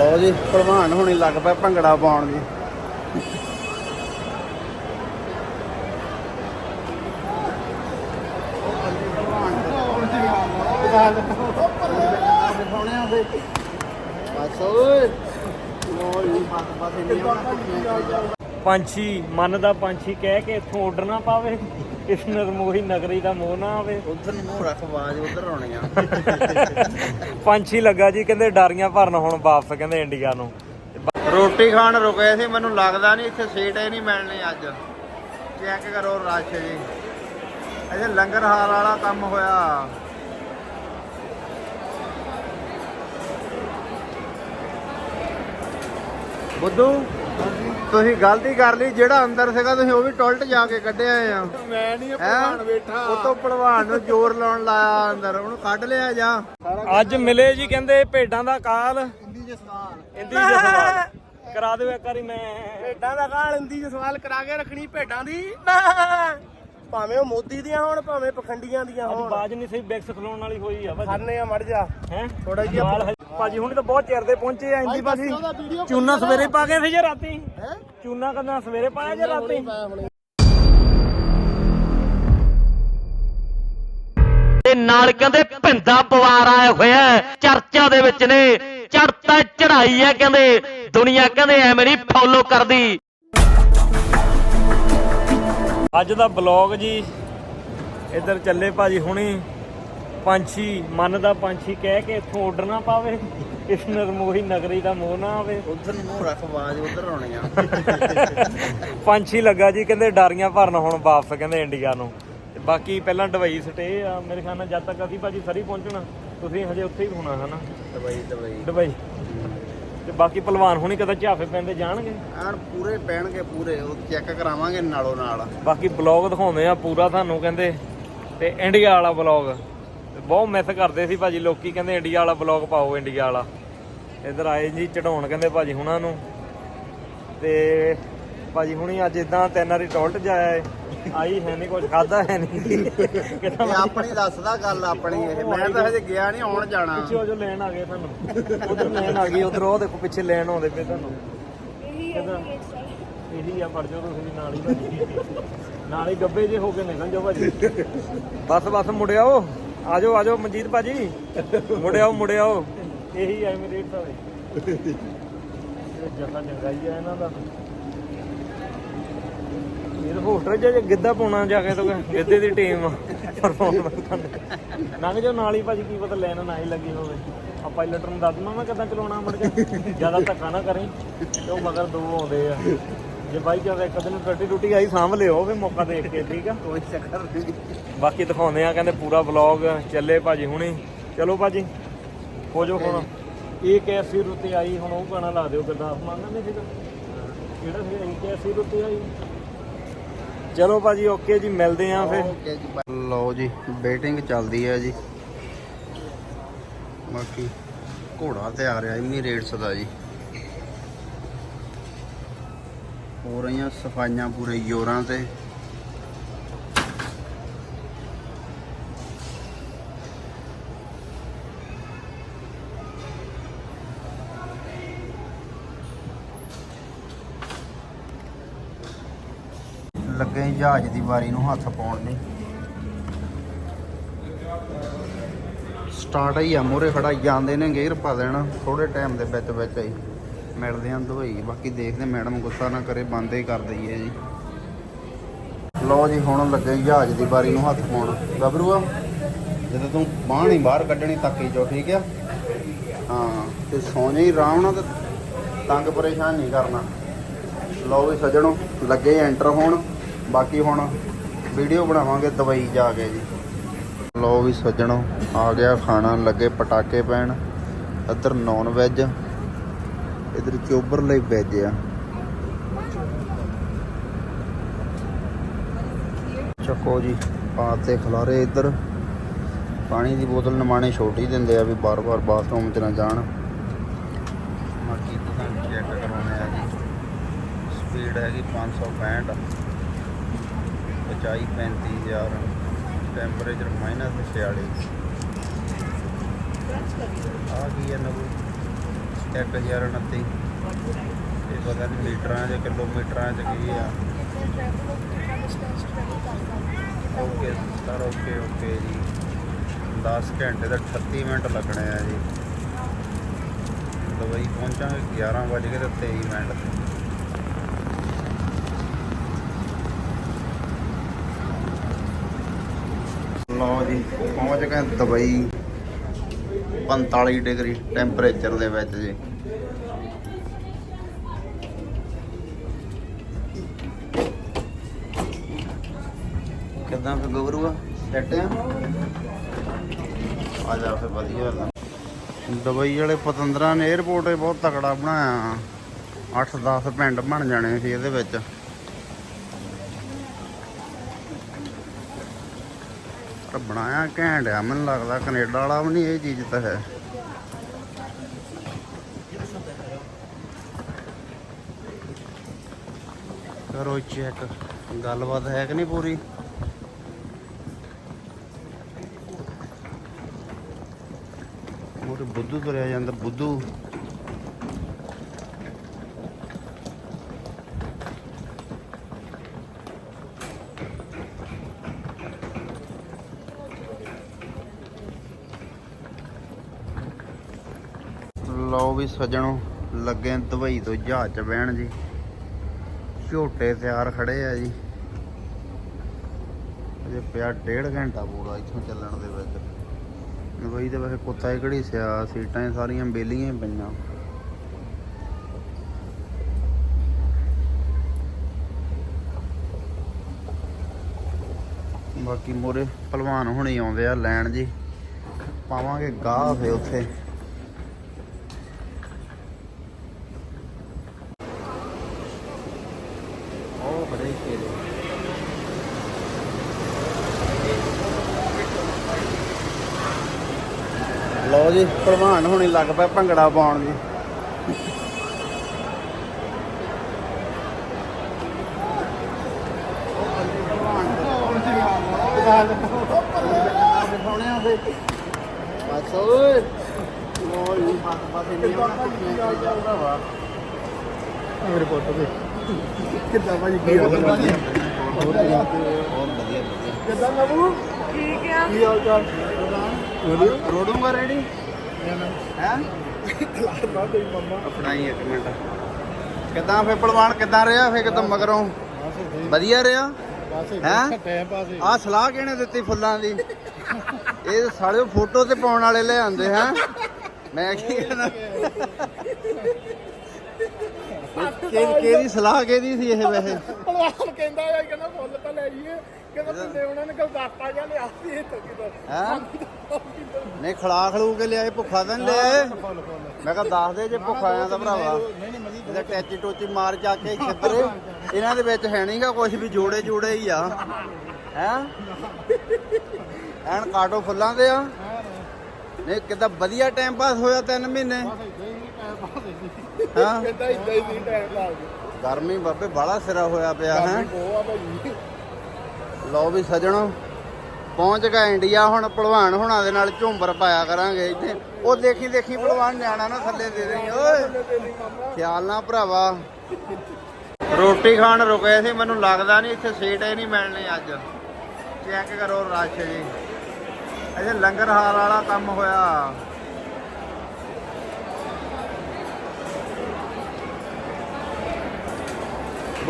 ਲਓ ਜੀ, ਭਲਵਾਨ ਹੁਣੀ ਲੱਗ ਪਿਆ ਭੰਗੜਾ ਪਾਉਣ ਜੀ ਪੰਛੀ, ਮਨ ਦਾ ਪੰਛੀ ਕਹਿ ਕੇ ਇੱਥੋਂ ਉੱਡਣਾ ਪਾਵੇ। ਇਸ ਨਰਮੋਹੀ ਨਗਰੀ ਦਾ ਮੋਹ ਨਾ ਆਵੇ। ਉਧਰ ਨੂੰ ਮੂੰਹ ਰੱਖ ਆਵਾਜ਼ ਉਧਰ ਆਉਣੀ ਆ। ਪੰਛੀ ਲੱਗਾ ਜੀ ਕਹਿੰਦੇ ਡਾਰੀਆਂ ਭਰਨ ਹੁਣ ਵਾਪਸ ਕਹਿੰਦੇ ਇੰਡੀਆ ਨੂੰ। ਰੋਟੀ ਖਾਣ ਰੁਕੇ ਸੀ ਮੈਨੂੰ ਲੱਗਦਾ ਨਹੀਂ ਇੱਥੇ ਸੀਟ ਹੀ ਨਹੀਂ ਮਿਲਣੀ ਅੱਜ। ਚੈੱਕ ਕਰੋ ਰਸ਼ ਜੀ। ਅਜੇ ਲੰਗਰ ਹਾਲ ਵਾਲਾ ਕੰਮ ਹੋਇਆ। ਬੁੱਧੂ? ਤੁਸੀਂ ਗਲਤੀ ਕਰ ਲਈ ਜਿਹੜਾ ਅੰਦਰ ਸੀਗਾ ਤੁਸੀਂ ਉਹ ਵੀ ਟੋਲਟ ਜਾ ਕੇ ਕੱਢਿਆ ਆ। ਮੈਂ ਨਹੀਂ ਹੈਂ? ਉਤੋਂ ਭਲਵਾਨ ਨੂੰ ਜ਼ੋਰ ਲਾਉਣ ਲਾਇਆ ਅੰਦਰ ਉਹਨੂੰ ਕੱਢ ਲਿਆ ਜਾ। ਅੱਜ ਮਿਲੇ ਜੀ ਕਹਿੰਦੇ ਭੇਡਾਂ ਦਾ ਕਾਲ। ਹਿੰਦੀ ਜਸਵਾਲ ਇੰਦੀ ਜਸਵਾਲ ਕਰਾ ਦਿਓ ਇੱਕ ਵਾਰੀ ਮੈਂ। ਭੇਡਾਂ ਦਾ ਕਾਲ ਇੰਦੀ ਸਵਾਲ ਕਰਾ ਕੇ ਰੱਖਣੀ ਭੇਡਾਂ ਦੀ। ਭਾਵੇਂ ਉਹ ਮੋਦੀ ਦੀਆਂ ਹੋਣ ਭਾਵੇਂ ਪਖੰਡੀਆਂ ਦੀਆਂ ਅੱਜ ਹੋਣ। ਬਾਜ ਨਹੀਂ ਸਹੀ ਬੈਕਸ ਖਲੋਣ ਵਾਲੀ ਹੋਈ ਆ ਭਾਜੀ। ਖਾਣੇ ਆ ਮੜ ਜਾ। ਹੈ? ਥੋੜਾ ਜਿਹਾ ਭਾਜੀ ਹੁਣ ਤਾਂ ਬਹੁਤ ਚਿਰ ਦੇ ਪਹੁੰਚੇ ਆ ਇੰਦੀ ਭਾਜੀ। ਚੂਨਾ ਸਵੇਰੇ ਪਾ ਗਏ ਸੀ ਜੇ ਰਾਤੀ। ਹੈ? ਚੂਨਾ ਕਦਾਂ ਸਵੇਰੇ ਪਾਇਆ ਜੇ ਰਾਤੀ? ਤੇ ਨਾਲ ਕਹਿੰਦੇ ਭਿੰਦਾ ਪਵਾਰ ਆਇਆ ਹੋਇਆ। ਚਰਚਾ ਦੇ ਵਿੱਚ ਨੇ। ਚੜਤਾ ਚੜਾਈ ਹੈ ਕਹਿੰਦੇ। ਦੁਨੀਆ ਕਹਿੰਦੇ ਐਵੇਂ ਨਹੀਂ ਫੋਲੋ ਕਰਦੀ। ਅੱਜ ਦਾ ਬਲੌਗ ਜੀ ਇੱਧਰ ਚੱਲੇ ਭਾਜੀ ਹੁਣੀ। ਪੰਛੀ ਮਨ ਦਾ ਪੰਛੀ ਕਹਿ ਕੇ ਇੱਥੋਂ ਉੱਡ ਨਾ ਪਾਵੇ। ਇਸ ਨਰਮੋਹੀ ਨਗਰੀ ਦਾ ਮੋਹ ਨਾ ਆਵੇ। ਉਧਰ ਨੂੰ ਮੂੰਹ ਰੱਖ ਆਵਾਜ਼ ਉਧਰ ਆਉਣੀ ਆ। ਪੰਛੀ ਲੱਗਾ ਜੀ ਕਹਿੰਦੇ ਡਾਰੀਆਂ ਭਰਨ ਹੁਣ ਵਾਪਸ ਕਹਿੰਦੇ ਇੰਡੀਆ ਨੂੰ। ਤੇ ਬਾਕੀ ਪਹਿਲਾਂ ਦੁਬਈ ਸਟੇ ਆ ਮੇਰੇ ਖਿਆਲ ਨਾਲ ਜਦ ਤੱਕ ਅਸੀਂ ਭਾਜੀ ਸਰੀ ਪਹੁੰਚਣਾ ਤੁਸੀਂ ਹਜੇ ਉੱਥੇ ਹੀ ਹੋਣਾ ਹਨਾ? ਦਵਾਈ ਦਵਾਈ ਦੁਬਈ ਤੇ ਬਾਕੀ ਪਹਿਲਵਾਨ ਹੁਣੀ ਕਦਾ ਝਾਫੇ ਪੈਂਦੇ ਜਾਣਗੇ। ਐਨ ਪੂਰੇ ਪੈਣਗੇ ਪੂਰੇ ਉਹ ਚੈੱਕ ਕਰਾਵਾਂਗੇ ਨਾਲੋਂ ਨਾਲ। ਬਾਕੀ ਬਲੌਗ ਦਿਖਾਉਂਦੇ ਆ ਪੂਰਾ ਤੁਹਾਨੂੰ ਕਹਿੰਦੇ ਤੇ ਇੰਡੀਆ ਵਾਲਾ ਬਲੌਗ ਬਹੁਤ ਮਿਸ ਕਰਦੇ ਸੀ ਭਾਜੀ ਲੋਕੀ ਕਹਿੰਦੇ ਇੰਡੀਆ ਵਾਲਾ ਬਲੌਗ ਪਾਓ ਇੰਡੀਆ ਵਾਲਾ। ਇੱਧਰ ਆਏ ਜੀ ਚੜਾਉਣ ਕਹਿੰਦੇ ਭਾਜੀ ਹੁਣਾਂ ਨੂੰ। ਤੇ ਭਾਜੀ ਹੁਣੀ ਅੱਜ ਇਦਾਂ ਤਿੰਨ ਵਾਰੀ ਟੋਲਟ ਜਾਇਆ ਏ। ਆਈ ਹੈ ਨਹੀਂ ਕੁਝ ਖਾਦਾ ਹੈ ਨਹੀਂ ਕਿਤਾ ਇਹ ਆਪਣੀ ਦੱਸਦਾ ਗੱਲ ਆਪਣੀ ਇਹ। ਮੈਂ ਤਾਂ ਹਜੇ ਗਿਆ ਨਹੀਂ ਆਉਣ ਜਾਣਾ। ਪਿੱਛੇ ਉਹ ਜੋ ਲੈਣ ਆ ਗਏ ਤੁਹਾਨੂੰ। ਉਧਰ ਲੈਣ ਆ ਗਈ ਉਧਰ ਉਹ ਦੇਖੋ ਪਿੱਛੇ ਲੈਣ ਆਉਂਦੇ ਪਏ ਤੁਹਾਨੂੰ। ਇਹੀ ਇਹੀ ਆ ਫੜ ਜਾਓ ਤੁਸੀਂ ਨਾਲ ਹੀ ਭਾਜੀ। ਨਾਲ ਹੀ ਗੱਬੇ ਜੇ ਹੋ ਕੇ ਨਿਕਲ ਜਾਓ ਭਾਜੀ। ਬਸ ਬਸ ਮੁੜਿਆਓ ਆਜੋ ਆਜੋ ਮਨਜੀਤ ਭਾਜੀ। ਮੁੜਿਆਓ ਮੁੜਿਆਓ ਇਹੀ ਆ ਐਮੀਰੇਟਸ ਵਾਲੇ। ਇਹ ਜੱਟਾ ਚੰਗਾ ਹੀ ਆ ਇਹਨਾਂ ਦਾ। ਇਹ ਹੋਸਟਰ ਜੇ ਗਿੱਧਾ ਪਾਉਣਾ ਜਾ ਕੇ ਤਾਂ ਗਿੱਧੇ ਦੀ ਟੀਮ ਪਰਫਾਰਮੈਂਸ ਕਰਨ ਲੰਘ ਜਾਓ ਨਾਲ ਹੀ ਭਾਜੀ ਕੀ ਪਤਾ ਲੈਣ ਨਾ ਹੀ ਲੱਗੀ ਹੋਵੇ। ਆ ਪਾਇਲਟ ਨੂੰ ਦੱਸ ਦਵਾਂ ਮੈਂ ਕਿੱਦਾਂ ਚਲਾਉਣਾ ਮੜ ਜਾ। ਜ਼ਿਆਦਾ ਧੱਕਾ ਨਾ ਕਰੀ ਤੇ ਉਹ ਮਗਰ ਦੋ ਆਉਂਦੇ ਆ। ਜੇ ਬਾਈ ਜਦ ਇੱਕ ਦਿਨ ਟੱਟੀ ਟੁੱਟੀ ਆਈ ਸਾਂਭ ਲਿਓ ਵੀ ਮੌਕਾ ਦੇਖ ਕੇ ਠੀਕ ਆ? ਕੋਈ ਚੱਕਰ ਨਹੀਂ। ਬਾਕੀ ਦਿਖਾਉਂਦੇ ਆ ਕਹਿੰਦੇ ਪੂਰਾ ਵਲੌਗ ਚੱਲੇ ਭਾਜੀ ਹੁਣੀ। ਚਲੋ ਭਾਜੀ ਹੋ ਜਾਓ ਹੁਣ। ਇਹ ਕੈਸੀ ਰੁੱਤੇ ਆਈ ਹੁਣ ਉਹ ਗਾਣਾ ਲਾ ਦਿਓ ਗੁਰਦਾਸ ਮਾਨ ਨੇ ਸੀਗਾ? ਕਿਹੜਾ ਸੀ ਇਹ ਕੈਸੀ ਰੁੱਤੇ ਆਈ? ਚਲੋ ਭਾਜੀ ਓਕੇ ਜੀ, ਮਿਲਦੇ ਆ ਫਿਰ। ਓਕੇ ਜੀ ਲਓ ਜੀ ਬੇਟਿੰਗ ਚੱਲਦੀ ਹੈ ਜੀ। ਬਾਕੀ ਘੋੜਾ ਤਿਆਰ ਆ ਰਿਹਾ ਇਮੀਰੇਟਸ ਦਾ ਜੀ। ਹੋ ਰਹੀਆਂ ਸਫਾਈਆਂ ਪੂਰੇ ਜ਼ੋਰਾਂ ਤੇ। ਲੱਗੇ ਸੀ ਜਹਾਜ਼ ਦੀ ਵਾਰੀ ਨੂੰ ਹੱਥ ਪਾਉਣ ਲਈ। ਸਟਾਰਟ ਹੀ ਆ ਮੋਰੇ ਖੜਾ ਜਾਂਦੇ ਨੇ, ਗੇਅਰ ਪਾ ਦੇਣਾ। ਥੋੜੇ ਟਾਈਮ ਦੇ ਵਿੱਚ ਵਿੱਚ ਹੀ ਮਿਲਦੇ ਆਂ ਦੁਬਈ, ਬਾਕੀ ਦੇਖਦੇ ਮੈਡਮ ਗੁੱਸਾ ਨਾ ਕਰੇ, ਬੰਦ ਹੀ ਕਰ ਦਈਏ ਜੀ। ਲਓ ਜੀ, ਹੁਣ ਲੱਗੇ ਜਹਾਜ਼ ਦੀ ਵਾਰੀ ਨੂੰ ਹੱਥ ਪਾਉਣ। ਗੱਭਰੂਆ ਜਦੋਂ ਤੂੰ ਬਾਂਹ ਨਹੀਂ ਬਾਹਰ ਕੱਢਣੀ, ਤੱਕੀ ਜੋ ਠੀਕ ਆ? ਹਾਂ, ਤੇ ਸੌਂ ਜਾਈ ਆਰਾਮ ਨਾਲ ਤੰਗ ਪਰੇਸ਼ਾਨ ਨਹੀਂ ਕਰਨਾ। ਲਓ ਵੀ ਸੱਜਣੋ, ਲੱਗੇ ਐਂਟਰ ਹੋਣ। ਬਾਕੀ ਹੁਣ ਵੀਡੀਓ ਬਣਾਵਾਂਗੇ ਦਵਾਈ ਜਾ ਕੇ ਜੀ। ਲਓ ਵੀ ਸੱਜਣੋ, ਆ ਗਿਆ ਖਾਣਾ, ਲੱਗੇ ਪਟਾਕੇ ਪੈਣ। ਇੱਧਰ ਨੌਨ ਵੈਜ ਇੱਧਰ ਚੋਬਰ ਲਈ ਵੈਜ ਆ। ਚੱਕੋ ਜੀ, ਪਾਤੇ ਖਲਾਰੇ ਇੱਧਰ। ਪਾਣੀ ਦੀ ਬੋਤਲ ਨਮਾਣੇ ਛੋਟੀ ਦਿੰਦੇ ਆ ਵੀ ਬਾਰ-ਬਾਰ ਬਾਥਰੂਮ 'ਚ ਨਾ ਜਾਣ। ਬਾਕੀ ਤੁਹਾਨੂੰ ਚੈੱਕ ਕਰਾਉਣੇ ਆ ਜੀ। ਸਪੀਡ ਹੈਗੀ 565 ਉਚਾਈ 35000 ਟੈਂਪਰੇਚਰ ਮਾਈਨਸ 46 ਆ ਕੀ ਹੈ ਨਵੂ? 1029 ਇਹ ਪਤਾ ਨਹੀਂ ਮੀਟਰਾਂ 'ਚ, ਕਿਲੋਮੀਟਰਾਂ 'ਚ ਕੀ ਆ। ਓਕੇ, ਸਰ, ਓਕੇ ਓਕੇ ਜੀ। 10 ਘੰਟੇ ਦਾ 38 ਮਿੰਟ ਲੱਗਣੇ ਆ ਜੀ। ਦੁਬਈ ਪਹੁੰਚਾਂਗੇ 11 ਵਜੇ ਕੇ ਤੇ 23 ਮਿੰਟ। ਤੇ ਲਓ ਜੀ। ਪਹੁੰਚ ਗਏ ਦੁਬਈ। 45 ਡਿਗਰੀ ਟੈਂਪਰੇਚਰ ਦੇ ਵਿੱਚ ਜੀ। ਕਿਦਾਂ ਫਿਰ ਗੱਭਰੂ ਆ? ਆ? ਆ ਜਾ ਫਿਰ ਵਧੀਆ ਗੱਲ ਦੁਬਈ ਵਾਲੇ ਪਤੰਦਰਾਂ ਨੇ 에어ਪੋਰਟ ਬਹੁਤ ਤਕੜਾ ਬਣਾਇਆ। 8-10 ਪਿੰਡ ਬਣ ਜਾਣੇ ਸੀ ਇਹਦੇ ਵਿੱਚ। ਪਰ ਬਣਾਇਆ ਘੈਂਟ ਆ, ਮੈਨੂੰ ਲੱਗਦਾ ਕੈਨੇਡਾ ਵਾਲਾ ਵੀ ਨਹੀਂ ਇਹ ਚੀਜ਼ ਤਾਂ ਹੈ। ਕਰੋ ਚੈੱਕ ਗੱਲਬਾਤ ਹੈ ਕਿ ਨਹੀਂ ਪੂਰੀ? ਮੋਰੇ ਬੁੱਧੂ ਤੁਰਿਆ ਜਾਂਦਾ, ਬੁੱਧੂ ਲਓ ਵੀ ਸੱਜਣੋ, ਲੱਗੇ ਦੁਬਈ ਤੋਂ ਜਹਾਜ਼ 'ਚ ਬਹਿਣ ਜੀ। ਝੋਟੇ ਤਿਆਰ ਖੜੇ ਆ ਜੀ। ਅਜੇ ਪਿਆ ਡੇਢ ਘੰਟਾ ਪੂਰਾ ਇੱਥੋਂ ਚੱਲਣ ਦੇ ਵਿੱਚ। ਦੁਬਈ ਦੇ ਵੈਸੇ ਕੁੱਤਾ ਹੀ ਘੜੀ ਸਿਆ, ਸੀਟਾਂ ਹੀ ਸਾਰੀਆਂ ਬੇਲੀਆਂ ਹੀ ਪਈਆਂ। ਬਾਕੀ ਮੋਰੇ ਪਹਿਲਵਾਨ ਹੁਣੇ ਆਉਂਦੇ ਆ ਲੈਣ ਜੀ। ਪਾਵਾਂਗੇ ਗਾਹ ਫੇ ਉੱਥੇ। ਉਹ ਬੜੇ ਖੇਲੇ ਲਓ ਜੀ, ਭਲਵਾਨ ਹੁਣੀ ਲੱਗ ਪਿਆ ਭੰਗੜਾ ਪਾਉਣ ਜੀ। ਬਸ ਓਏ। ਲਓ ਜੀ ਬਸ ਬਸ ਇੰਨੀਆਂ ਭਰਾਵਾ ਮੇਰੇ ਪੁੱਤ ਦੇ ਕਿੱਦਾਂ ਭਾਜੀ ਕੀ ਹਾਲ ਚਾਲ? ਬਹੁਤ ਵਧੀਆ ਬਹੁਤ ਵਧੀਆ ਕਿੱਦਾਂ ਬਾਬੂ? ਠੀਕ ਆ। ਕੀ ਹਾਲ ਚਾਲ? ਰੋਡੂਗਾ ਰੈਡੀ? ਹੈ? ਨਾ ਤੇਰੀ ਮੰਮਾ। ਆਪਣਾ ਹੀ ਇੱਕ ਮਿੰਟ। ਕਿੱਦਾਂ ਫੇ ਪਹਿਲਵਾਨ ਕਿੱਦਾਂ ਰਿਹਾ ਫੇ ਕਿਤੇ ਮਗਰੋਂ? ਵਧੀਆ ਰਿਹਾ? ਹੈਂ? ਆਹ ਸਲਾਹ ਕਿਹਨੇ ਦਿੱਤੀ ਫੁੱਲਾਂ ਦੀ? ਇਹ ਸਾਲੇ ਫੋਟੋ ਤੇ ਪਾਉਣ ਵਾਲੇ ਲੈ ਆਂਦੇ ਹੈ? ਮੈਂ ਕੀ ਕਹਿਣਾ? ਕਿ ਕਿਹਦੀ ਸਲਾਹ ਕਿਹਦੀ ਸੀ ਇਹ ਵੈਸੇ? ਭਲਵਾਨ ਕਹਿੰਦਾ ਯਾਰ ਕਹਿੰਦਾ ਫੁੱਲ ਤਾਂ ਲੈ ਜੀਏ ਕਹਿੰਦਾ ਪਿੰਡੇ ਉਹਨਾਂ ਨੇ ਗਲਦਾਤਾ ਜਾਂ ਲਿਆ ਸੀ ਇੱਥੋਂ ਕਿਦੋਂ ਹੈ? ਨਹੀਂ ਖਲਾ ਖਲੂ ਕੇ ਲਿਆਏ ਭੁੱਖਾ ਤਾਂ ਲਿਆਏ? ਮੈਂ ਕਿਹਾ ਦੱਸ ਦੇ ਜੇ ਭੁੱਖਾ ਆਇਆ ਤਾਂ ਭਰਾਵਾ। ਇਹਦਾ ਟੈਚੀ ਟੋਚੀ ਮਾਰ ਜਾ ਕੇ ਛਿੱਤਰੇ ਇਹਨਾਂ ਦੇ ਵਿੱਚ ਹੈ ਨਹੀਂਗਾ ਕੁਝ ਵੀ ਜੋੜੇ ਜੋੜੇ ਹੀ ਆ। ਹੈ ਐਨ ਕਾਟੋ ਫੁੱਲਾਂ ਦੇ ਆ। ਨਹੀਂ ਕਿਦਾਂ ਵਧੀਆ ਟਾਈਮ ਪਾਸ ਹੋਇਆ ਤਿੰਨ ਮਹੀਨੇ? ਹਾਂ। ਕਹਿੰਦਾ ਇਦਾਂ ਹੀ ਨਹੀਂ ਟਾਈਮ ਲਾ ਗਰਮੀ ਬਾਬੇ ਬਾਲਾ ਸਿਰਾ ਹੋਇਆ ਪਿਆ ਹੈ। ਉਹ ਆ ਭਾਈ। ਲਓ ਵੀ ਸਜਣੋ ਪਹੁੰਚ ਗਏ ਇੰਡੀਆ ਹੁਣ ਭਲਵਾਨ ਹੁਣਾਂ ਦੇ ਨਾਲ ਝੁੰਬਰ ਪਾਇਆ ਕਰਾਂਗੇ ਇੱਥੇ। ਉਹ ਦੇਖੀ ਦੇਖੀ ਭਲਵਾਨ ਨਿਆਣਾ ਨਾ ਥੱਲੇ ਦੇ ਦੇਈ ਓਏ। ਖਿਆਲ ਨਾ ਭਰਾਵਾ। ਰੋਟੀ ਖਾਣ ਰੁਕੇ ਸੀ ਮੈਨੂੰ ਲੱਗਦਾ ਨਹੀਂ ਇੱਥੇ ਸੀਟ ਹੀ ਨਹੀਂ ਮਿਲਣੀ ਅੱਜ। ਚੈੱਕ ਕਰੋ ਰਸ਼ ਜੀ। ਅਜੇ ਲੰਗਰ ਹਾਲ ਵਾਲਾ ਕੰਮ ਹੋਇਆ।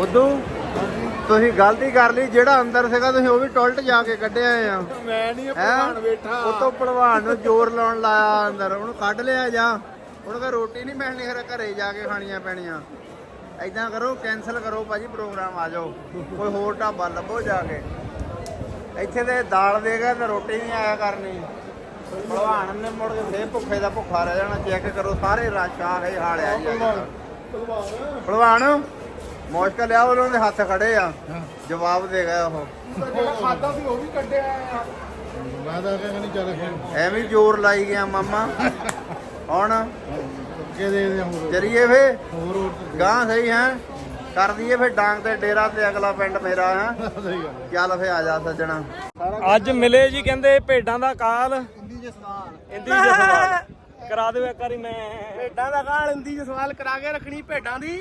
ਬੁੱਧੂ ਤੁਸੀਂ ਗਲਤੀ ਕਰ ਲਈ ਜਿਹੜਾ ਅੰਦਰ ਸੀਗਾ ਤੁਸੀਂ ਉਹ ਵੀ ਟੋਇਲਟ ਜਾ ਕੇ ਕੱਢਿਆ ਆ ਮੈਂ ਨਹੀਂ ਹੈਂ? ਭਲਵਾਨ ਬੈਠਾ। ਉਹ ਤੋਂ ਭਲਵਾਨ ਨੂੰ ਜ਼ੋਰ ਲਾਉਣ ਲਾਇਆ ਅੰਦਰ। ਉਹਨੂੰ ਕੱਢ ਲਿਆ ਜਾ। ਉਹਨੂੰ ਕਹ ਰੋਟੀ ਨਹੀਂ ਮਿਲਣੀ ਫਿਰ ਘਰੇ ਜਾ ਕੇ ਖਾਣੀਆਂ ਪੈਣੀਆਂ। ਐਦਾਂ ਕਰੋ ਕੈਨਸਲ ਕਰੋ ਭਾਜੀ ਪ੍ਰੋਗਰਾਮ ਆ ਜਾਓ। ਕੋਈ ਹੋਰ ਢਾਬਾ ਲੱਭੋ ਜਾ ਕੇ। ਇੱਥੇ ਤੇ ਦਾਲ ਦੇਗਾ ਤੇ ਰੋਟੀ ਨਹੀਂ ਆਇਆ ਕਰਨੀ। ਭਲਵਾਨ ਨੇ ਮੁੜ ਕੇ ਫੇਰ ਭੁੱਖੇ ਦਾ ਭੁੱਖਾ ਰਹਿ ਜਾਣਾ। ਚੈੱਕ ਕਰੋ ਸਾਰੇ ਰਸ਼ ਆ ਗਏ ਹਾਲਿਆ ਜੀ। ਭਲਵਾਨ। ਭਲਵਾਨ ਮੁਸ਼ਕਲ ਆ ਉਹਨਾਂ ਦੇ ਹੱਥ ਖੜੇ ਆ। ਜਵਾਬ ਦੇ ਗਿਆ ਉਹ। ਜਿਹੜਾ ਖਾਦਾ ਸੀ ਉਹ ਵੀ ਕੱਢਿਆ ਆ। ਮੈਂ ਤਾਂ ਕਹਿੰਦਾ ਨਹੀਂ ਚੱਲ ਫਿਰ। ਐਵੇਂ ਜ਼ੋਰ ਲਾਈ ਗਿਆ ਮਾਮਾ। ਹੁਣ ਕੇ ਦੇ ਦੇ ਹੋਰ। ਚਰੀਏ ਫੇ ਹੋਰ ਗਾਂ ਸਹੀ ਹੈ। ਕਰ ਦਈਏ ਫੇ ਡਾਂਗ ਤੇ ਡੇਰਾ ਤੇ ਅਗਲਾ ਪਿੰਡ ਮੇਰਾ ਹੈ। ਚੱਲ ਫੇ ਆ ਜਾ ਸੱਜਣਾ। ਅੱਜ ਮਿਲੇ ਜੀ ਕਹਿੰਦੇ ਭੇਡਾਂ ਦਾ ਕਾਲ। ਹਿੰਦੀ ਜਸਤਾਨ ਇੰਦੀ ਜਸਵਾਲ ਕਰਾ ਦਿਓ ਇੱਕ ਵਾਰੀ ਮੈਂ। ਭੇਡਾਂ ਦਾ ਗਾਲ ਹਿੰਦੀ ਚ ਸਵਾਲ ਕਰਾ ਕੇ ਰੱਖਣੀ ਭੇਡਾਂ ਦੀ।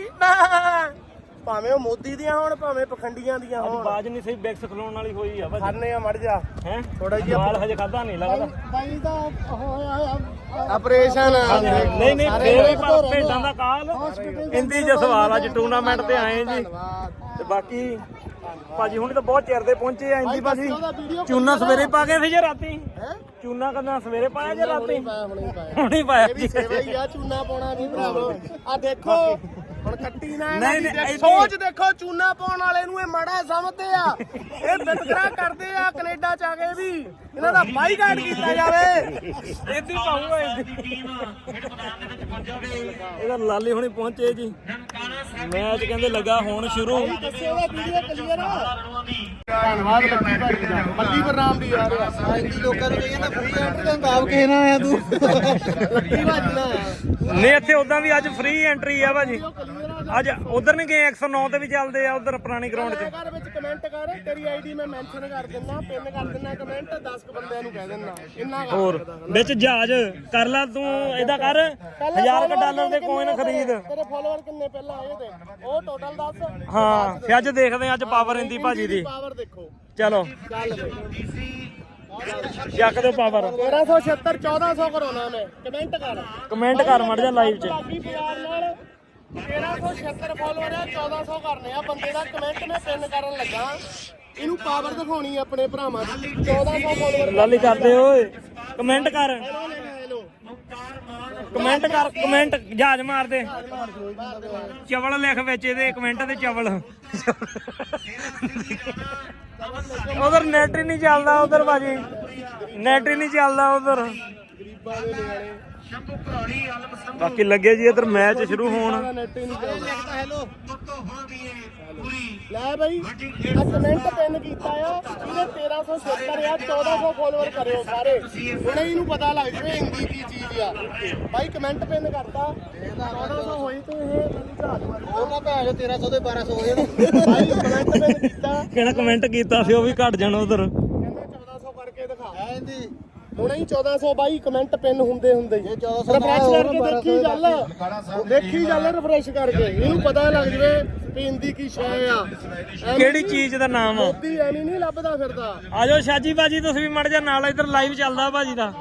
ਭਾਵੇਂ ਉਹ ਮੋਦੀ ਦੀਆਂ ਹੋਣ ਭਾਵੇਂ ਪਖੰਡੀਆਂ ਦੀਆਂ ਅੱਜ ਹੋਣ। ਬਾਜ ਨਹੀਂ ਸਹੀ ਬੈਕਸ ਖਲੋਣ ਵਾਲੀ ਹੋਈ ਆ ਭਾਜੀ। ਖਾਣੇ ਆ ਮੜ ਜਾ। ਹੈ? ਥੋੜਾ ਜਿਹਾ ਮਾਲ ਹਜੇ ਖਾਦਾ ਨਹੀਂ ਲੱਗਦਾ। ਬਾਈ ਦਾ ਹੋਇਆ ਆਪਰੇਸ਼ਨ ਨਹੀਂ ਨਹੀਂ ਫੇਰ ਵੀ ਪਰ ਭੇਡਾਂ ਦਾ ਕਾਲ। ਇੰਦੀ ਜੇ ਸਵਾਲ ਅੱਜ ਟੂਰਨਾਮੈਂਟ ਤੇ ਆਏ ਜੀ। ਤੇ ਬਾਕੀ ਭਾਜੀ ਹੁਣ ਤਾਂ ਬਹੁਤ ਚਿਰ ਦੇ ਪਹੁੰਚੇ ਆ ਇੰਦੀ ਭਾਜੀ। ਚੂਨਾ ਸਵੇਰੇ ਪਾ ਕੇ ਸੀ ਜੇ ਰਾਤੀ? ਚੂਨਾ ਕਦਾਂ ਸਵੇਰੇ ਪਾਇਆ ਜੇ ਰਾਤੀ? ਹੁਣੀ ਪਾਇਆ। ਇਹ ਵੀ ਸੇਵਾ ਹੀ ਆ ਚੂਨਾ ਪਾਉਣਾ ਵੀ ਭਰਾਵੋ। ਆ ਦੇਖੋ ਹੁਣ ਕੱਟੀ ਨਾ ਇਹਨਾਂ ਨਹੀਂ, ਦੀ ਨਹੀਂ, ਸੋਚ ਦੇਖੋ ਚੂਨਾ ਪਾਉਣ ਵਾਲੇ ਨੂੰ ਇਹ ਮਾੜਾ ਸਮਝਦੇ ਆ। ਇਹ ਵਿਤਕਰਾ ਕਰਦੇ ਆ ਕੈਨੇਡਾ ਚ ਆ ਕੇ ਵੀ। ਇਹਨਾਂ ਦਾ ਬਾਈਕਾਟ ਕੀਤਾ ਜਾਵੇ। ਇੱਦੀ ਪਾਉਂਗਾ ਇੱਦੀ ਇਹਦਾ। ਲਾਲੀ ਹੁਣੀ ਪਹੁੰਚੇ ਜੀ। ਮੈਚ ਕਹਿੰਦੇ ਲੱਗਾ ਹੁਣ ਸ਼ੁਰੂ। ਦਾ ਧੰਨਵਾਦ ਲੱਕੀ ਭਾਈ ਦਾ। ਮੱਲੀ ਬਰਨਾਮ ਦੀ ਯਾਰ। ਲੋਕਾਂ ਨੂੰ ਕਹੀਏ ਨਾ ਫ੍ਰੀ ਐਂਟਰ ਦਾ ਦਾਬ ਕਿਸੇ ਨਾਲ ਆਇਆ ਤੂੰ? ਲੱਕੀ ਨਾ ਨਹੀਂ ਇੱਥੇ ਉਦਾਂ ਵੀ ਅੱਜ ਫ੍ਰੀ ਐਂਟਰੀ ਆ ਭਾਜੀ। ਅੱਜ ਉਧਰ ਨਹੀਂ ਗਏ 109 ਤੇ ਵੀ ਚੱਲਦੇ ਆ ਉਧਰ ਪੁਰਾਣੀ ਗਰਾਊਂਡ 'ਚ। ਘਰ ਵਿੱਚ ਕਮੈਂਟ ਕਰ ਤੇਰੀ ਆਈਡੀ ਮੈਂ ਮੈਂਸ਼ਨ ਕਰ ਦਿੰਦਾ ਪਿੰਨ ਕਰ ਦਿੰਦਾ ਕਮੈਂਟ 10 ਕੁ ਬੰਦਿਆਂ ਨੂੰ ਕਹਿ ਦਿੰਦਾ। ਇੰਨਾ ਕਰ ਹੋਰ ਵਿੱਚ ਜਹਾਜ਼ ਕਰ ਲਾ ਤੂੰ ਇਹਦਾ ਕਰ। 1000 ਕ ਡਾਲਰ ਦੇ ਕੋਇਨ ਖਰੀਦ। ਤੇਰੇ ਫਾਲੋਅਰ ਕਿੰਨੇ ਪਹਿਲਾਂ ਆਏ ਤੇ? ਉਹ ਟੋਟਲ ਦੱਸ। ਹਾਂ ਫਿਰ ਅੱਜ ਦੇਖਦੇ ਆ ਅੱਜ ਪਾਵਰ ਇੰਦੀ ਭਾਜੀ ਦੀ। ਪਾਵਰ ਦੇਖੋ। ਚਲੋ। ਚੱਕ ਦਿਓ ਪਾਵਰ 1376 1400 ਕਰਾਉਣਾ ਮੈਂ। ਕਮੈਂਟ ਕਰ। ਕਮੈਂਟ ਕਰ ਮੜ ਜਾ ਲਾਈਵ 'ਚ। 1376 ਫਾਲੋਅਰ ਆ 1400 ਕਰਨੇ ਆ। ਬੰਦੇ ਦਾ ਕਮੈਂਟ ਮੈਂ ਪਿੰਨ ਕਰਨ ਲੱਗਾ। ਇਹਨੂੰ ਪਾਵਰ ਦਿਖਾਉਣੀ ਆ ਆਪਣੇ ਭਰਾਵਾਂ ਦੀ। 1400 ਫਾਲੋਅਰ ਲਾਲੀ ਕਰਦੇ ਓਏ। ਕਮੈਂਟ ਕਰ। ਕਮੈਂਟ ਕਰ ਕਮੈਂਟ ਜਹਾਜ਼ ਮਾਰ ਦੇ ਚਵਲ ਲਿਖ ਵਿੱਚ ਇਹਦੇ ਕਮੈਂਟ ਤੇ ਚਵਲ। ਉਧਰ ਨੈਟ ਹੀ ਨਹੀਂ ਚੱਲਦਾ ਉਧਰ ਬਾਜੀ ਨੈਟ ਹੀ ਨਹੀਂ ਚੱਲਦਾ ਉਧਰ। ਬਾਕੀ ਲੱਗੇ ਜੀ ਇਧਰ ਮੈਚ ਸ਼ੁਰੂ ਹੋਣ। ਨੈਟ ਹੀ ਨਹੀਂ ਚੱਲਦਾ ਹੈਲੋ ਲੈ ਬਈ ਆ ਕਮੈਂਟ ਪਿੰਨ ਕੀਤਾ ਆ ਇਹਦੇ 1376 ਆ 1400 ਫਾਲੋਅਰ ਕਰਿਓ ਸਾਰੇ। ਹੁਣੇ ਇਹਨੂੰ ਪਤਾ ਲੱਗ ਜਵੇ ਹਿੰਦੀ ਕੀ ਚੀਜ਼ ਆ। ਬਾਈ ਕਮੈਂਟ ਪਿੰਨ ਕਰਤਾ। 1400 ਹੋਈ ਤੇ ਇਹ ਮੈਨੂੰ ਝਾੜ ਮਾਰ ਉਹ ਨਾ ਭੈਣ 1300 ਦੇ 1200 ਹੋ ਜਾਣ। ਬਾਈ ਕਮੈਂਟ ਪਿੰਨ ਕੀਤਾ। ਕਿਹੜਾ ਕਮੈਂਟ ਕੀਤਾ ਸੀ ਉਹ ਵੀ ਘਟ ਜਾਣਾ ਉਧਰ। ਕਹਿੰਦੇ 1400 ਕਰਕੇ ਦਿਖਾ। ਇਹਦੀ ਹੁਣੇ ਹੀ 1400 ਬਾਈ ਕਮੈਂਟ ਪਿੰਨ ਹੁੰਦੇ ਹੁੰਦੇ ਹੀ। ਰਿਫਰੈਸ਼ ਕਰਕੇ ਦੇਖੀ ਚੱਲ ਦੇਖੀ ਚੱਲ ਰਿਫਰੈਸ਼ ਕਰਕੇ। ਇਹਨੂੰ ਪਤਾ ਲੱਗ ਜਵੇ ਵੀ ਹਿੰਦੀ ਕੀ ਸ਼ੈ ਆ। ਕਿਹੜੀ ਚੀਜ਼ ਦਾ ਨਾਮ ਆ? ਮੋਦੀ ਐਵੇਂ ਨਹੀਂ ਲੱਭਦਾ ਫਿਰਦਾ। ਆਜੋ ਸ਼ਾਜੀ ਬਾਜੀ ਤੁਸੀਂ ਵੀ ਮੜ ਜਾ ਨਾਲ ਇਧਰ ਲਾਈਵ ਚੱਲਦਾ ਭਾਜੀ ਦਾ।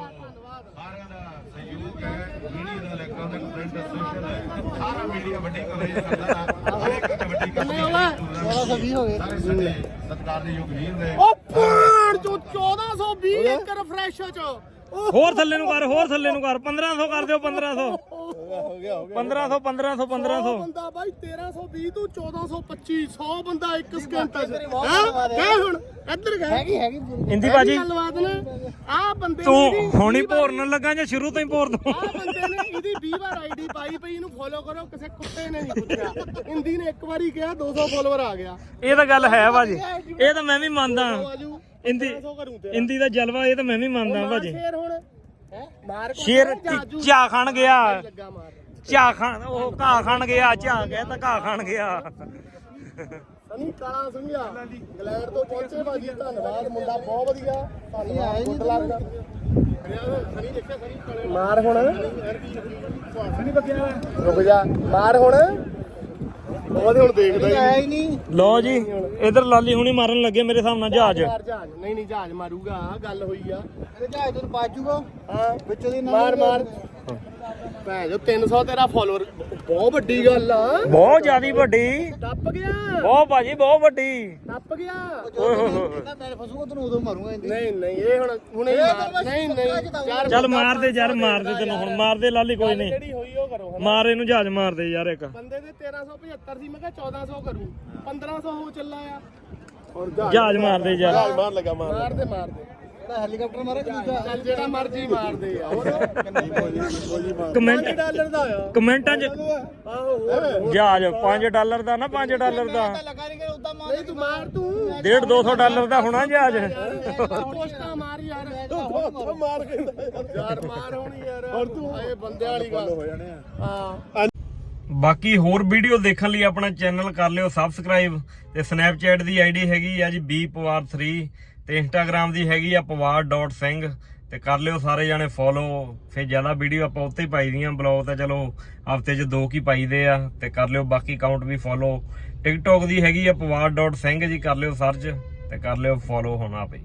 ਕਿੰਨੇ ਹੋਵੇ 1420 ਹੋ। ਗਏ? ਸਰਕਾਰ ਦੇ ਯੋਗ ਵੀਰ ਨੇ। ਉਹ ਭੈਣ ਚੋ 1420 ਇੱਕ ਰਿਫਰੈਸ਼ ਚ ਉਹ ਹੋਰ ਥੱਲੇ ਨੂੰ ਕਰ ਹੋਰ ਥੱਲੇ ਨੂੰ ਕਰ। 1500 ਕਰ ਦਿਓ 1500 1500 1500 1500 ਬੰਦਾ ਬਾਈ 1320 ਤੋਂ 1425 100 ਬੰਦਾ ਇੱਕ ਸਕਿੰਟ ਚ। ਹੈ? ਕਹਿ ਹੁਣ? ਇੱਧਰ ਕਹਿ। ਹੈਗੀ ਹੈਗੀ ਇੰਦੀ ਬਾਜੀ। ਗੱਲਬਾਤ ਨੇ ਆ ਬੰਦੇ ਤੂੰ ਹੁਣੀ ਭੋਰਨ ਲੱਗਾ ਜਾਂ ਸ਼ੁਰੂ ਤੋਂ ਹੀ ਭੋਰ ਦੋ ਆਹ ਬੰਦੇ ਨੇ ਇਹਦੀ 20 ਵਾਰ ਆਈਡੀ ਪਾਈ ਪਈ ਇਹਨੂੰ ਫੋਲੋ ਕਰੋ ਕਿਸੇ ਕੁੱਤੇ ਨੇ ਨਹੀਂ ਪੁੱਛਿਆ। ਹਿੰਦੀ ਨੇ ਇੱਕ ਵਾਰੀ ਕਿਹਾ 200 ਫੋਲੋਵਰ ਆ ਗਿਆ। ਇਹ ਤਾਂ ਗੱਲ ਹੈ ਭਾਜੀ ਇਹ ਤਾਂ ਮੈਂ ਵੀ ਮੰਨਦਾ। ਇੰਦੀ 200 ਕਰੂੰ ਤੇ ਇੰਦੀ ਦਾ ਜਲਵਾ ਇਹ ਤਾਂ ਮੈਂ ਵੀ ਮੰਨਦਾ ਭਾਜੀ। ਸ਼ੇਰ ਹੁਣ। ਹੈ? ਮਾਰ ਕੋ ਸ਼ੇਰ ਜਾਜੂ। ਝਾ ਖਾਣ ਗਿਆ। ਝਾ ਖਾਣ ਉਹ ਘਾਹ ਖਾਣ ਗਿਆ ਝਾ ਕਹਿੰਦਾ ਘਾਹ ਖਾਣ ਗਿਆ। ਸਨੀ ਕਾਲਾ ਸਿੰਘਿਆ। ਇੰਗਲੈਂਡ ਤੋਂ ਪਹੁੰਚੇ ਭਾਜੀ ਧੰਨਵਾਦ ਮੁੰਡਾ ਬਹੁਤ ਵਧੀਆ। ਧੰਨਵਾਦ ਗੁੱਡ ਲੱਕ। ਮਾਰ ਹੁਣ। ਰੁਕ ਜਾ। ਮਾਰ ਹੁਣ। ਉਹਦੇ ਹੁਣ ਦੇਖਦਾ ਹੀ ਨਹੀਂ। ਲਓ ਜੀ ਇਧਰ ਲਾਲੀ ਹੁਣੀ ਮਾਰਨ ਲੱਗੇ ਮੇਰੇ ਹਿਸਾਬ ਨਾਲ ਜਹਾਜ਼। ਨਹੀਂ ਨਹੀਂ ਜਹਾਜ਼ ਮਾਰੂਗਾ ਗੱਲ ਹੋਈ ਆ। ਇਹਦੇ ਜਹਾਜ਼ ਤੈਨੂੰ ਬਾਜੂਗਾ ਹਾਂ। ਵਿੱਚੋਂ ਦੀ ਮਾਰ ਮਾਰ। ਭੈ ਜੋ 300 ਤੇਰਾ ਫਾਲੋਅਰ ਬਹੁਤ ਵੱਡੀ ਗੱਲ ਆ। ਬਹੁਤ ਜ਼ਿਆਦੀ ਵੱਡੀ। ਟੱਪ ਗਿਆ। ਬਹੁਤ ਭਾਜੀ ਬਹੁਤ ਵੱਡੀ। ਟੱਪ ਗਿਆ। ਓਏ ਹੋਏ ਹੋਏ ਮੈਂ ਫਸੂਗਾ ਤੈਨੂੰ ਉਦੋਂ ਮਾਰੂਗਾ ਨਹੀਂ ਨਹੀਂ ਇਹ ਹੁਣ ਹੁਣੇ ਹੀ ਮਾਰ ਨਹੀਂ ਨਹੀਂ ਯਾਰ ਚੱਲ ਮਾਰ ਦੇ ਯਾਰ ਮਾਰ ਦੇ ਤੈਨੂੰ ਹੁਣ ਮਾਰ ਦੇ ਲਾਲੀ ਕੋਈ ਨਹੀਂ। ਜਿਹੜੀ ਹੋਈ ਉਹ ਕਰੋ ਹਨਾ? ਮਾਰ ਇਹਨੂੰ ਜਹਾਜ਼ ਮਾਰ ਦੇ ਯਾਰ ਇੱਕ। ਬੰਦੇ ਦੇ 1375 ਸੀ ਮੈਂ ਕਿਹਾ 1400 ਕਰੂ। 1500 ਹੋ ਚੱਲਾ ਆ। ਹੋਰ ਜਹਾਜ਼ ਮਾਰ ਦੇ ਯਾਰ ਮਾਰ ਲਗਾ ਮਾਰ ਮਾਰ ਦੇ ਮਾਰ ਦੇ ਹੈਲੀਕਾਪਟਰ ਮਾਰੇ ਚੱਲ ਜਿਹੜਾ ਮਰਜ਼ੀ ਮਾਰ ਦੇ ਯਾਰ ਕਮੈਂਟ ਡਾਲਰ ਦਾ ਆ। ਕਮੈਂਟਾਂ 'ਚ ਜਹਾਜ਼ 5 ਡਾਲਰ ਦਾ ਨਾ 5 ਡਾਲਰ ਦਾ। ਨਹੀਂ ਤੂੰ ਮਾਰ ਤੂੰ। 1.5 200 ਡਾਲਰ ਦਾ ਹੋਣਾ ਜਹਾਜ਼ ਪੋਸਟਾਂ ਮਾਰ ਯਾਰ। ਮਾਰ ਕੇ ਯਾਰ ਮਾਰ ਹੋਣੀ ਯਾਰ। ਹੋਰ ਤੂੰ। ਇਹ ਬੰਦਿਆਂ ਵਾਲੀ ਗੱਲ। ਹੋ ਜਾਣੇ ਆ। ਹਾਂ। ਬਾਕੀ ਹੋਰ ਵੀਡੀਓ ਦੇਖਣ ਲਈ ਆਪਣਾ ਚੈਨਲ ਕਰ ਲਿਓ ਸਬਸਕ੍ਰਾਈਬ ਤੇ ਸਨੈਪਚੈਟ ਦੀ ਆਈਡੀ ਹੈਗੀ ਆ ਜੀ ਬੀ ਪਵਾਰ 3 ਤੇ ਇੰਸਟਾਗ੍ਰam ਦੀ ਹੈਗੀ ਆ ਪਵਾਰ.ਸਿੰਘ ਤੇ ਕਰ ਲਿਓ ਸਾਰੇ ਜਾਣੇ ਫੋਲੋ ਫਿਰ ਜ਼ਿਆਦਾ ਵੀਡੀਓ ਆਪਾਂ ਉੱਤੇ ਹੀ ਪਾਈ ਦੀਆਂ ਬਲੌਗ ਤਾਂ ਚਲੋ ਹਫ਼ਤੇ 'ਚ ਦੋ ਕੀ ਪਾਈਦੇ ਆ ਤੇ ਕਰ ਲਿਓ, ਬਾਕੀ ਅਕਾਊਂਟ ਵੀ ਫੋਲੋ ਟਿਕਟੌਕ ਦੀ ਹੈਗੀ ਆ ਪਵਾਰ.ਸਿੰਘ ਜੀ, ਕਰ ਲਿਓ ਸਰਚ ਤੇ ਕਰ ਲਿਓ ਫੋਲੋ ਹੋਣਾ ਪਈ